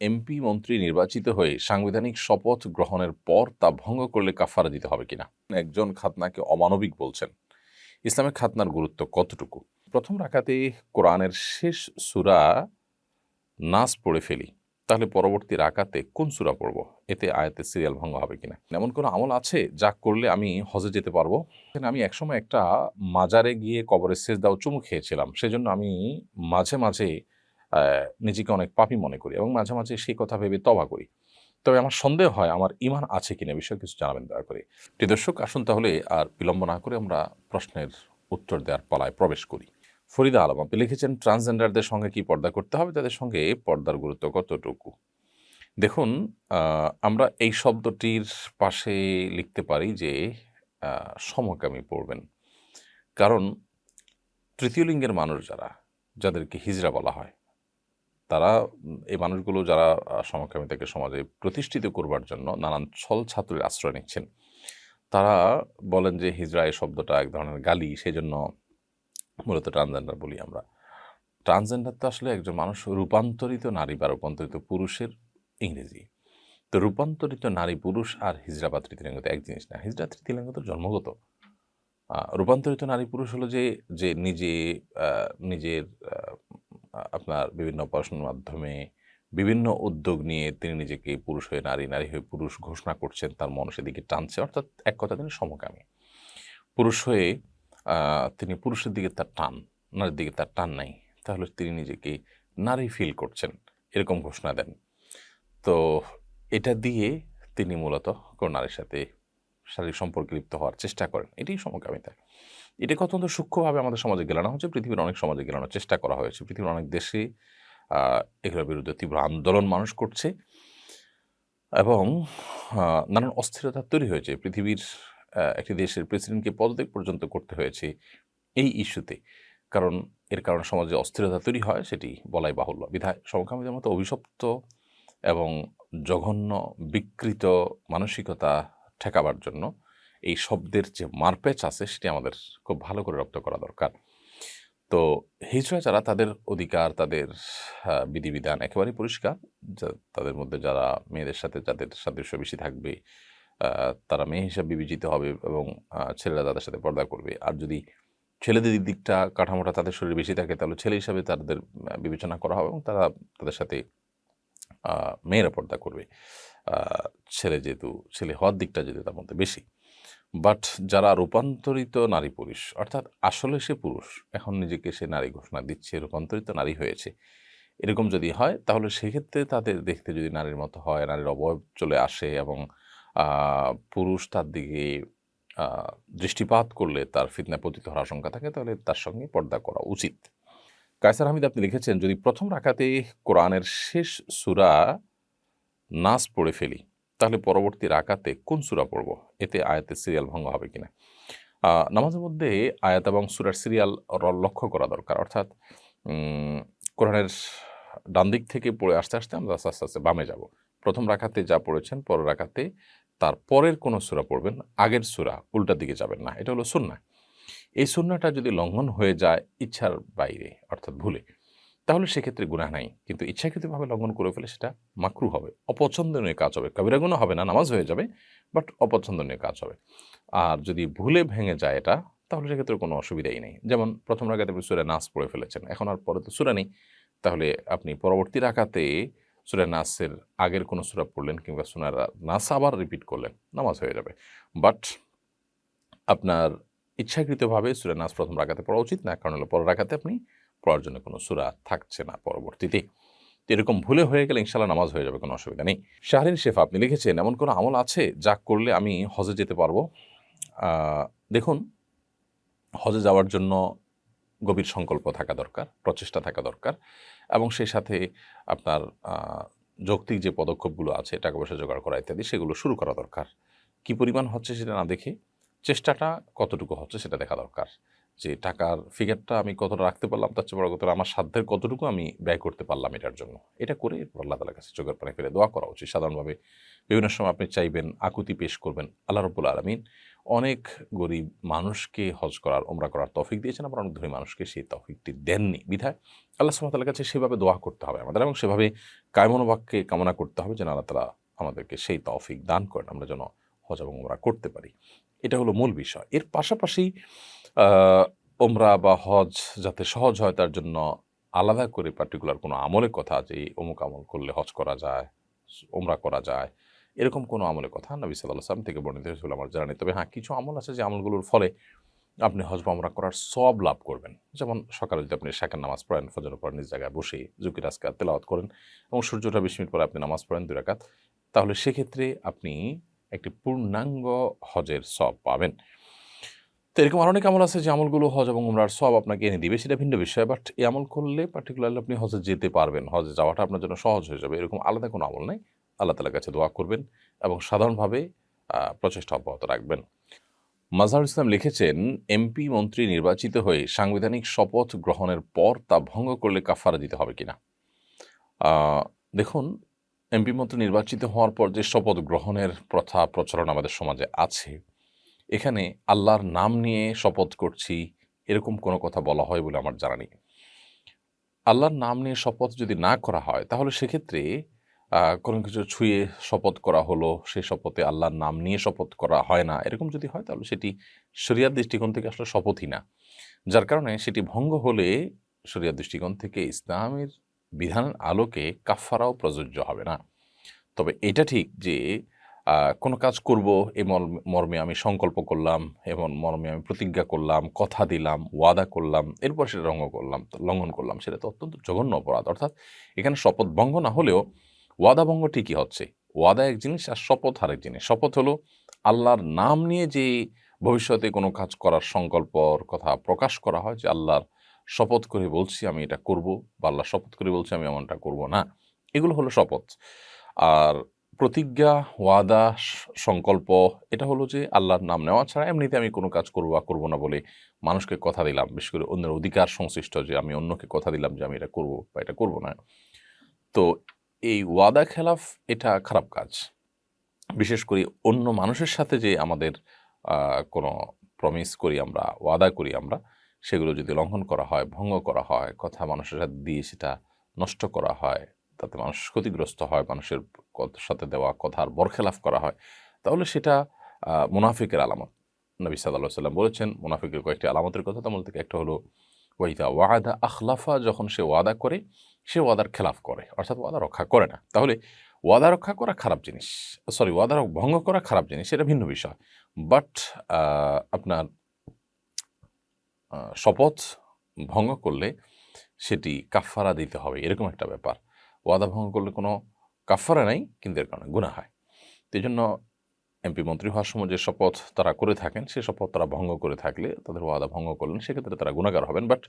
MP মন্ত্রী নির্বাচিত হয়ে সাংবিধানিক শপথ গ্রহণের পর তা ভঙ্গ করলে কাফারা দিতে হবে কিনা? একজন খাতনাকে অমানবিক বলছেন। ইসলামের খাতনার গুরুত্ব কতটুকু? প্রথম রাখাতে কোরআনের শেষ সুরা নাস পড়ে ফেলি। তাহলে পরবর্তী রাকাতে কোন সুরা পড়ব? এতে আয়াতের সিরিয়াল ভঙ্গ হবে কিনা? এমন কোনো আমল আছে যা করলে আমি হজে যেতে পারব? আমি একসময় একটা মাজারে গিয়ে কবরের শেষ দাও চুমু খেয়েছিলাম। সেজন্য আমি মাঝে মাঝে নিজেকে অনেক পাপি মনে করি এবং মাঝে মাঝে সেই কথা ভেবে তবা করি। তবে আমার সন্দেহ হয় আমার ইমান আছে কিনা বিষয়ে কিছু জানাবেন দয়া করে। প্রিয় দর্শক, আসুন তাহলে আর বিলম্ব না করে আমরা প্রশ্নের উত্তর দেওয়ার পালায় প্রবেশ করি। ফরিদা আলম, আপনি লিখেছেন, ট্রান্সজেন্ডারদের সঙ্গে কি পর্দা করতে হবে? তাদের সঙ্গে পর্দার গুরুত্ব কতটুকু? দেখুন আমরা এই শব্দটির পাশে লিখতে পারি যে সমকামী পড়বেন। কারণ তৃতীয় লিঙ্গের মানুষ যারা, যাদেরকে হিজড়া বলা হয় তারা এই মানুষগুলো যারা সমকামিতাকে সমাজে প্রতিষ্ঠিত করবার জন্য নানান ছল ছাত্রের আশ্রয় নিচ্ছেন। তারা বলেন যে হিজরা এই শব্দটা এক ধরনের গালি সেই জন্য মূলত ট্রান্সজেন্ডার বলি আমরা। ট্রান্সজেন্ডার তো আসলে একজন মানুষ রূপান্তরিত নারী বা রূপান্তরিত পুরুষের ইংরেজি। তো রূপান্তরিত নারী, পুরুষ আর হিজড়া বা তৃতীয়লিঙ্গ এক জিনিস না। হিজরা তৃতীয় লিঙ্গ তো জন্মগত। রূপান্তরিত নারী, পুরুষ হলো যে যে নিজে নিজের আপনার বিভিন্ন পড়াশোনার মাধ্যমে বিভিন্ন উদ্যোগ নিয়ে তিনি নিজেকে পুরুষ হয়ে নারী নারী হয়ে পুরুষ ঘোষণা করছেন, তার মন সেদিকে টানছে। অর্থাৎ এক কথা তিনি সমকামী। পুরুষ হয়ে তিনি পুরুষের দিকে তার টান, নারীর দিকে তার টান নাই। তাহলে তিনি নিজেকে নারী ফিল করছেন, এরকম ঘোষণা দেন। তো এটা দিয়ে তিনি মূলত কোনো নারীর সাথে শারীরিক সম্পর্কে লিপ্ত হওয়ার চেষ্টা করেন। এটাই সমকামিতা। এটাকে অত্যন্ত সূক্ষ্মভাবে আমাদের সমাজে গেলানো হচ্ছে, পৃথিবীর অনেক সমাজে গেলানোর চেষ্টা করা হয়েছে। পৃথিবীর অনেক দেশে এগুলোর বিরুদ্ধে তীব্র আন্দোলন মানুষ করছে এবং নানান অস্থিরতা তৈরি হয়েছে। পৃথিবীর একটি দেশের প্রেসিডেন্টকে পদত্যাগ পর্যন্ত করতে হয়েছে এই ইস্যুতে। কারণ, এর কারণে সমাজে অস্থিরতা তৈরি হয়, সেটি বলাই বাহুল্য। বিধায় সমকামীদের মতো অভিশপ্ত এবং জঘন্য বিকৃত মানসিকতা ঠেকাবার জন্য এই শব্দের যে মারপ্যাচ আছে সেটি আমাদের খুব ভালো করে রপ্ত করা দরকার। তো হিজড়া যারা, তাদের অধিকার, তাদের বিধিবিধান একেবারেই পরিষ্কার। তাদের মধ্যে যারা মেয়েদের সাথে, যাদের সাদৃশ্য বেশি থাকবে তারা মেয়ে হিসাবে বিবেচিত হবে এবং ছেলেরা তাদের সাথে পর্দা করবে। আর যদি ছেলেদের দিকটা, কাঠামোটা তাদের শরীরে বেশি থাকে, তাহলে ছেলে হিসাবে তাদের বিবেচনা করা হবে এবং তারা তাদের সাথে মেয়েরা পর্দা করবে। ছেলে যেহেতু, ছেলে হওয়ার দিকটা যেহেতু তার মধ্যে বেশি। বাট যারা রূপান্তরিত নারী পুরুষ, অর্থাৎ আসলে সে পুরুষ, এখন নিজেকে সে নারী ঘোষণা দিচ্ছে, রূপান্তরিত নারী হয়েছে, এরকম যদি হয়, তাহলে সেক্ষেত্রে তাদের দেখতে যদি নারীর মতো হয়, নারীর অবয়ব চলে আসে এবং পুরুষ তার দিকে দৃষ্টিপাত করলে তার ফিতনা পতিত হওয়ার আশঙ্কা থাকে, তাহলে তার সঙ্গে পর্দা করা উচিত। কায়সার হামিদ আপনি লিখেছেন, যদি প্রথম রাখাতে কোরআনের শেষ সুরা নাস পড়ে ফেলি। তাহলে পরবর্তী রাকাতে কোন সুরা পড়ব? এতে আয়াতের সিরিয়াল ভঙ্গ হবে কিনা? নামাজের মধ্যে আয়াত এবং সুরার সিরিয়াল লক্ষ্য করা দরকার। অর্থাৎ কোরআনের ডান দিক থেকে পড়ে আসতে আসতে আমরা আস্তে আস্তে আস্তে বামে যাব। প্রথম রাখাতে যা পড়েছেন, পরের রাখাতে তার পরের কোনো সুরা পড়বেন, আগের সুরা উল্টার দিকে যাবেন না। এটা হলো সুন্না এই সুন্নাটা যদি লঙ্ঘন হয়ে যায় ইচ্ছার বাইরে, অর্থাৎ ভুলে তাহলে সেক্ষেত্রে গুনাহ নাই। কিন্তু ইচ্ছাকৃতভাবে লঙ্ঘন করে ফেলে সেটা মাকরু হবে। অপছন্দনীয় কাজ হবে। কবিরা গুণা হবে না, নামাজ হয়ে যাবে বাট অপছন্দনীয় কাজ হবে। আর যদি ভুলে ভেঙে যায় এটা, তাহলে সেক্ষেত্রে কোনো অসুবিধাই নেই। যেমন প্রথম রাখাতে আপনি সুরে নাচ পড়ে ফেলেছেন, এখন আর পরে তো সুরা নেই। তাহলে আপনি পরবর্তী রাখাতে সুরে নাসের আগের কোনো সুরা পড়লেন কিংবা সুনার নাস আবার রিপিট করলেন, নামাজ হয়ে যাবে। বাট আপনার ইচ্ছাকৃতভাবে সুরে নাচ প্রথম রাখাতে পড়া উচিত না, কারণ হলো পর রাখাতে আপনি পড়ার জন্য কোনো সুরা থাকছে না পরবর্তীতে। এরকম ভুলে হয়ে গেলে ইনশাল্লাহ নামাজ হয়ে যাবে, কোনো অসুবিধা নেই। শাহরিন শেফ, আপনি লিখেছেন, এমন কোনো আমল আছে যা করলে আমি হজে যেতে পারব? দেখুন, হজে যাওয়ার জন্য গভীর সংকল্প থাকা দরকার, প্রচেষ্টা থাকা দরকার এবং সেই সাথে আপনার যৌক্তিক যে পদক্ষেপগুলো আছে, টাকা পয়সা জোগাড় করা ইত্যাদি, সেগুলো শুরু করা দরকার। কি পরিমাণ হচ্ছে সেটা না দেখে, চেষ্টাটা কতটুকু হচ্ছে সেটা দেখা দরকার। যে টাকার ফিগারটা আমি কতটা রাখতে পারলাম, তার চেয়ে বড় কথা আমার সাধ্যের কতটুকু আমি ব্যয় করতে পারলাম এটার জন্য। এটা করে এরপর আল্লাহ তালার কাছে চোখের পানি ফেলে দোয়া করা উচিত। সাধারণভাবে বিভিন্ন সময় আপনি চাইবেন, আকুতি পেশ করবেন আল্লাহ রব্বুল আলমিন। অনেক গরিব মানুষকে হজ করার ওমরা করার তফিক দিয়েছেন আবার অনেক ধনী মানুষকে সেই তৌফিকটি দেননি। বিধায় আল্লাহ সুবহানাহু কাছে সেভাবে দোয়া করতে হবে আমাদের এবং সেভাবে কায়মনোবাক্যে কামনা করতে হবে যেন আল্লাহ তালা আমাদেরকে সেই তৌফিক দান করেন, আমরা যেন হজ এবং ওমরা করতে পারি। এটা হলো মূল বিষয়। এর পাশাপাশি ওমরা বা হজ যাতে সহজ হয়, তার জন্য আলাদা করে পার্টিকুলার কোনো আমলের কথা যে অমুক আমল করলে হজ করা যায় ওমরা করা যায়, এরকম কোনো আমলের কথা নবী সাল্লাহ সাল্লাম থেকে বর্ণিত হয়েছিল আমার জানা তবে হ্যাঁ কিছু আমল আছে যে আমলগুলোর ফলে আপনি হজ বা ওমরা করার সব লাভ করবেন। যেমন সকালে যদি আপনি শাকের নামাজ পড়েন ফজর পর নিজ জায়গায় বসে জুকির আজকার তেলাওয়াত করেন এবং সূর্যটা বিশ মিনিট পরে আপনি নামাজ পড়েন দুই তাহলে সেক্ষেত্রে আপনি একটি পূর্ণাঙ্গ হজের সব পাবেন। তো এরকম আর অনেক আমল আছে যে আমলগুলো হজ এবং উমরার সব আপনাকে এনে দিবে। সেটা ভিন্ন বিষয় বাট এই আমল করলে পার্টিকুলারলি আপনি হজে যেতে পারবেন। হজে যাওয়াটা আপনার জন্য সহজ হয়ে যাবে। এরকম আলাদা কোনো আমল নেই। আল্লাহ তালার কাছে দোয়া করবেন এবং সাধারণভাবে প্রচেষ্টা অব্যাহত রাখবেন। মাজহার ইসলাম লিখেছেন, এমপি, মন্ত্রী নির্বাচিত হয়ে সাংবিধানিক শপথ গ্রহণের পর তা ভঙ্গ করলে কাফারা দিতে হবে কিনা? দেখুন, এমপি, মন্ত্রী নির্বাচিত হওয়ার পর যে শপথ গ্রহণের প্রথা প্রচলন আমাদের সমাজে আছে এখানে আল্লাহর নাম নিয়ে শপথ করছি, এরকম কোনো কথা বলা হয় বলে আমার জানা নেই। আল্লাহর নাম নিয়ে শপথ যদি না করা হয়, তাহলে সেক্ষেত্রে কোনো কিছু ছুঁয়ে শপথ করা হলো সেই শপথে আল্লাহর নাম নিয়ে শপথ করা হয় না, এরকম যদি হয়, তাহলে সেটি শরিয়ার দৃষ্টিকোণ থেকে আসলে শপথই না। যার কারণে সেটি ভঙ্গ হলে শরিয়ার দৃষ্টিকোণ থেকে ইসলামের বিধানের আলোকে কাফারাও প্রযোজ্য হবে না। তবে এটা ঠিক যে কোনো কাজ করব মর্ম- মর্মে আমি সংকল্প করলাম এবং মর্মে আমি প্রতিজ্ঞা করলাম, কথা দিলাম, ওয়াদা করলাম, এরপর সেটা রঙ্গ করলাম, লঙ্ঘন করলাম, সেটা তো অত্যন্ত জঘন্য অপরাধ। অর্থাৎ এখানে শপথ ভঙ্গ না হলেও ওয়াদা ভঙ্গ ঠিকই হচ্ছে। ওয়াদা এক জিনিস আর শপথ আরেক জিনিস। শপথ হলো আল্লাহর নাম নিয়ে যে ভবিষ্যতে কোনো কাজ করার সংকল্পর কথা প্রকাশ করা হয় যে, আল্লাহর শপথ করে বলছি আমি এটা করব বা আল্লাহ শপথ করে বলছি আমি এমনটা করব না। এগুলো হলো শপথ। আর প্রতিজ্ঞা, ওয়াদা সংকল্প, এটা হলো যে আল্লাহর নাম নেওয়া ছাড়া এমনিতে আমি কোনো কাজ করব বা করব না বলে মানুষকে কথা দিলাম। বিশেষ করে অন্যের অধিকার সংশ্লিষ্ট যে আমি অন্যকে কথা দিলাম যে আমি এটা করব বা এটা করব না। তো এই ওয়াদা খেলাফ, এটা খারাপ কাজ। বিশেষ করে অন্য মানুষের সাথে যে আমাদের কোনো প্রমিস করি আমরা, ওয়াদা করি আমরা, সেগুলো যদি লঙ্ঘন করা হয়, ভঙ্গ করা হয়, কথা মানুষের সাথে দিয়ে সেটা নষ্ট করা হয় তাতে মানুষ ক্ষতিগ্রস্ত হয়, মানুষের সাথে দেওয়া কথার বরখেলাফ করা হয়। তাহলে সেটা মুনাফিকের আলামত। নবী সাল্লাহ সাল্লাম বলেছেন, মুনাফিকের কয়েকটি আলামতের কথা, তার মধ্যে থেকে একটা হলো, ওয়াইদা ওয়াদা আখলাফা, যখন সে ওয়াদা করে, সে ওয়াদার খেলাফ করে, অর্থাৎ ওয়াদা রক্ষা করে না। তাহলে ওয়াদা রক্ষা করা খারাপ জিনিস, সরি, ওয়াদা ভঙ্গ করা খারাপ জিনিস এটা ভিন্ন বিষয়। বাট আপনার শপথ ভঙ্গ করলে সেটি কাফারা দিতে হবে, এরকম একটা ব্যাপার। ওয়াদা ভঙ্গ করলে কোনো কাফারা নাই, কিন্তু এর কারণে গুণা হয়। তো এই জন্য এমপি মন্ত্রী হওয়ার সময় যে শপথ তারা করে থাকেন, সে শপথ তারা ভঙ্গ করে থাকলে তাদের ওয়াদা ভঙ্গ করলেন, সেক্ষেত্রে তারা গুণাগার হবেন। বাট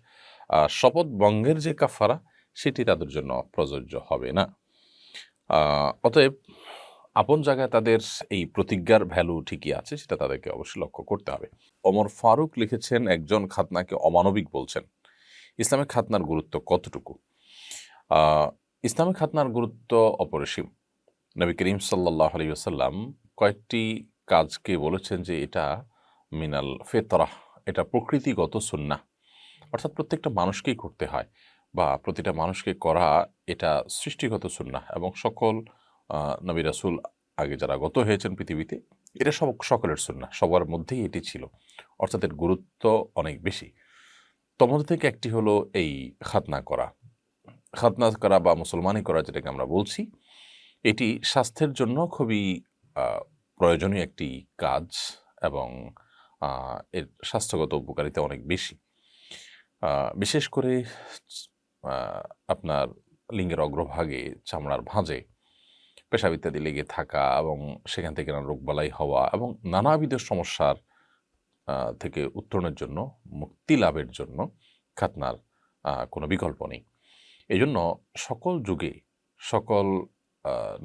শপথ ভঙ্গের যে কাফারা সেটি তাদের জন্য প্রযোজ্য হবে না। অতএব আপন জায়গায় তাদের এই প্রতিজ্ঞার ভ্যালু ঠিকই আছে, সেটা তাদেরকে অবশ্যই লক্ষ্য করতে হবে। অমর ফারুক লিখেছেন, একজন খাতনাকে অমানবিক বলছেন। ইসলামে খাতনার গুরুত্ব কতটুকু? ইসলামে খাতনার গুরুত্ব অপরিসীম। নবী করিম সাল্লাহ আলী আসাল্লাম কয়েকটি কাজকে বলেছেন যে এটা মিনাল ফেতরাহ, এটা প্রকৃতিগত সুন্না অর্থাৎ প্রত্যেকটা মানুষকেই করতে হয় বা প্রতিটা মানুষকে করা এটা সৃষ্টিগত সুন্না এবং সকল নবী রাসুল আগে যারা গত হয়েছেন পৃথিবীতে, এটা সব সকলের সুন্না সবার মধ্যেই এটি ছিল। অর্থাৎ এর গুরুত্ব অনেক বেশি। তমধ্যে থেকে একটি হলো এই খাতনা করা। খাতনা করা বা মুসলমানি করা যেটাকে আমরা বলছি, এটি স্বাস্থ্যের জন্য খুবই প্রয়োজনীয় একটি কাজ এবং এর স্বাস্থ্যগত উপকারিতা অনেক বেশি। বিশেষ করে আপনার লিঙ্গের অগ্রভাগে চামড়ার ভাঁজে, পেশাব ইত্যাদি লেগে থাকা এবং সেখান থেকে নানা রোগবালাই হওয়া এবং নানাবিধ সমস্যার থেকে উত্তরণের জন্য, মুক্তি লাভের জন্য খাতনার কোনো বিকল্প নেই। এই জন্য সকল যুগে সকল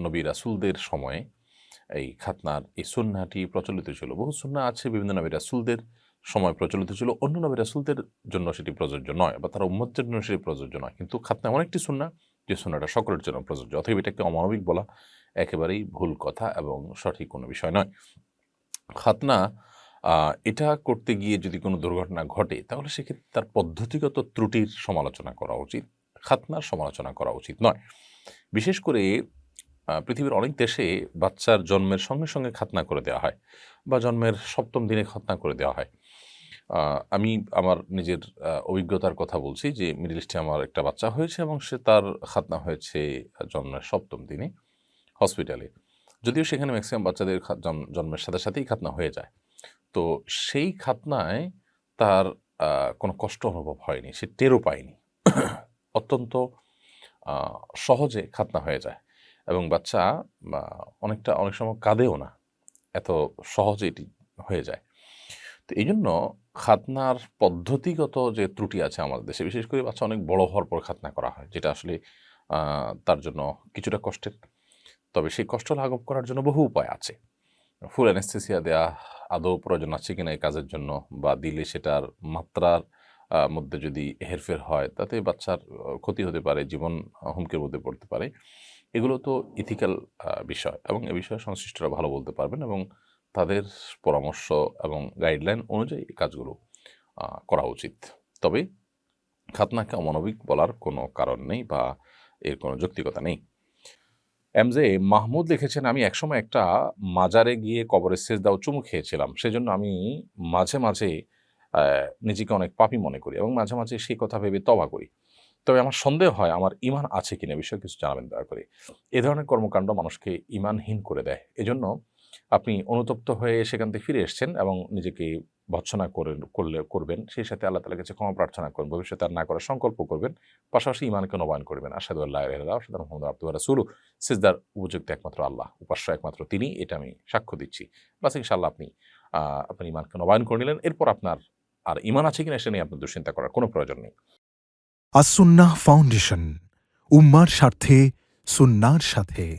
নবী রাসুলদের সময়ে এই খাতনার, এই সুন্নাটি প্রচলিত ছিল। বহু সুন্না আছে, বিভিন্ন নবী রাসুলদের সময় প্রচলিত ছিল। অন্য নবী রাসুলদের জন্য সেটি প্রযোজ্য নয় বা তারা উম্মতের জন্য সেটি প্রযোজ্য নয়। কিন্তু খাতনা এমন একটি সুন্না যে সুন্নাটা সকলের জন্য প্রযোজ্য। অথবা এটাকে অমানবিক বলা একেবারেই ভুল কথা এবং সঠিক কোনো বিষয় নয়। খাতনা এটা করতে গিয়ে যদি কোনো দুর্ঘটনা ঘটে, তাহলে সেক্ষেত্রে তার পদ্ধতিগত ত্রুটির সমালোচনা করা উচিত। খাতনার সমালোচনা করা উচিত নয়। বিশেষ করে পৃথিবীর অনেক দেশে বাচ্চার জন্মের সঙ্গে সঙ্গে খাতনা করে দেওয়া হয় বা জন্মের সপ্তম দিনে খাতনা করে দেওয়া হয়। আমি আমার নিজের অভিজ্ঞতার কথা বলছি যে, মিডল ইস্টে আমার একটা বাচ্চা হয়েছে এবং সে তার খাতনা হয়েছে জন্মের সপ্তম দিনে হসপিটালে। যদিও সেখানে ম্যাক্সিমাম বাচ্চাদের জন্মের সাথে সাথেই খাতনা হয়ে যায়। তো সেই খাতনায় তার কোনো কষ্ট অনুভব হয়নি, সে টেরও পায়নি। অত্যন্ত সহজে খাতনা হয়ে যায়। এবং বাচ্চা অনেকটা, অনেক সময় কাঁদেও না। এত সহজে এটি হয়ে যায়। তো এই জন্য খাতনার পদ্ধতিগত যে ত্রুটি আছে আমাদের দেশে, বিশেষ করে বাচ্চা অনেক বড় হওয়ার পর খাতনা করা হয়, যেটা আসলে তার জন্য কিছুটা কষ্টের। তবে সেই কষ্ট লাঘব করার জন্য বহু উপায় আছে। ফুল অ্যানেস্থেসিয়া দেওয়া আদৌ প্রয়োজন আছে কিনা এই কাজের জন্য, বা দিলে সেটার মাত্রার মধ্যে যদি হেরফের হয়, তাতে বাচ্চার ক্ষতি হতে পারে, জীবন হুমকির মধ্যে পড়তে পারে। এগুলো তো ইথিক্যাল বিষয় এবং এ বিষয়ে সংশ্লিষ্টরা ভালো বলতে পারবেন এবং তাদের পরামর্শ এবং গাইডলাইন অনুযায়ী কাজগুলো করা উচিত। তবে খাতনাকে অমানবিক বলার কোনো কারণ নেই বা এর কোনো যৌক্তিকতা নেই। এমজে মাহমুদ লিখেছেন, আমি একসময় একটা মাজারে গিয়ে কবরের শেষ দাও চুমু খেয়েছিলাম। সেজন্য আমি মাঝে মাঝে নিজেকে অনেক পাপী মনে করি এবং মাঝে মাঝে সেই কথা ভেবে তবা করি। তবে আমার সন্দেহ হয় আমার ইমান আছে কিনা বিষয়ে কিছু জানাবেন দয়া করে। এ ধরনের কর্মকাণ্ড মানুষকে ইমানহীন করে দেয়। এজন্য আপনি অনুতপ্ত হয়ে সেখান থেকে ফিরে এসেছেন এবং নিজেকে ভৎসনা করে করলে করবেন। সেই সাথে আল্লাহ তালার কাছে ক্ষমা প্রার্থনা করবেন ভবিষ্যতে আর না করার সংকল্প করবেন। পাশাপাশি ইমানকে নবায়ন করবেন। আসাদু আল্লাহ আসাদ মোহাম্মদ আব্দুল রাসুল সিজদার উপযুক্ত একমাত্র আল্লাহ উপাস্য একমাত্র তিনি এটা আমি সাক্ষ্য দিচ্ছি। বাস ইনশাল্লাহ আপনি আহ, আপনার ইমানকে নবায়ন করে নিলেন। এরপর আপনার আর ইমান আছে কিনা সে নিয়ে আপনার দুশ্চিন্তা করার কোনো প্রয়োজন নেই। আসুন্না ফাউন্ডেশন, উম্মার স্বার্থে, সুন্নার সাথে।